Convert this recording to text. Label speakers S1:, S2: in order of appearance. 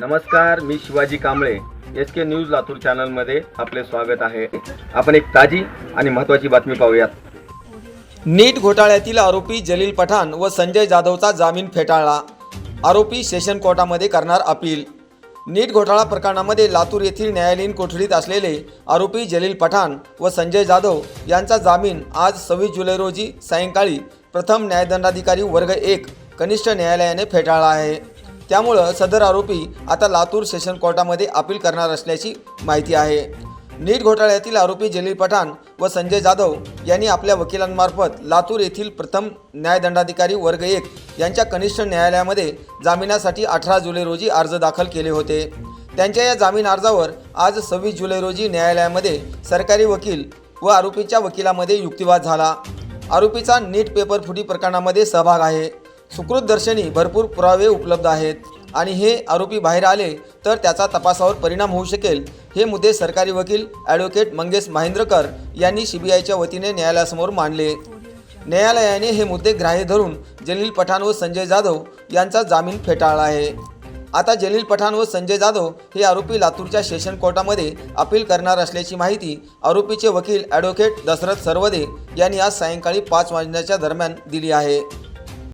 S1: नमस्कार मी Shivaji Kamble. S K news Latur चॅनलमध्ये आपले स्वागत आहे. आपण एक ताजी आणि महत्त्वाची बातमी पाहूयात.
S2: नीट घोटाळ्यातील आरोपी जलील पठाण व संजय जाधवचा जामीन फेटाळला. आरोपी सेशन कोर्टामध्ये करणार अपील. नीट घोटाळा प्रकरणामध्ये लातूर येथील न्यायालयीन कोठडीत असलेले आरोपी जलील पठाण व संजय जाधव यांचा जामीन आज सव्वीस जुलै रोजी सायंकाळी प्रथम न्यायदंडाधिकारी वर्ग एक कनिष्ठ न्यायालयाने फेटाळला आहे. त्यामुळं सदर आरोपी आता लातूर सेशन कोर्टामध्ये अपील करणार असल्याची माहिती आहे. नीट घोटाळ्यातील आरोपी जलील पठाण व संजय जाधव यांनी आपल्या वकिलांमार्फत लातूर येथील प्रथम न्यायदंडाधिकारी वर्ग एक यांच्या कनिष्ठ न्यायालयामध्ये जामिनासाठी अठरा जुलै रोजी अर्ज दाखल केले होते. त्यांच्या या जामीन अर्जावर आज सव्वीस जुलै रोजी न्यायालयामध्ये सरकारी वकील व आरोपीच्या वकिलामध्ये युक्तिवाद झाला. आरोपीचा नीट पेपर फुटी प्रकरणामध्ये सहभाग आहे. सुकृत दर्शनी भरपूर पुरावे उपलब्ध आहेत. आणि हे आरोपी बाहेर आले तर त्याचा तपासावर परिणाम होऊ शकेल. हे मुद्दे सरकारी वकील ॲडव्होकेट मंगेश महेंद्रकर यांनी सीबीआयच्या वतीने न्यायालयासमोर मांडले. न्यायालयाने हे मुद्दे ग्राह्य धरून जलील पठाण व संजय जाधव यांचा जामीन फेटाळला आहे. आता जलील पठाण व संजय जाधव हे आरोपी लातूरच्या सेशन कोर्टामध्ये अपील करणार असल्याची माहिती आरोपीचे वकील ॲडव्होकेट दशरथ सरवदे यांनी आज सायंकाळी पाच वाजण्याच्या दरम्यान दिली आहे.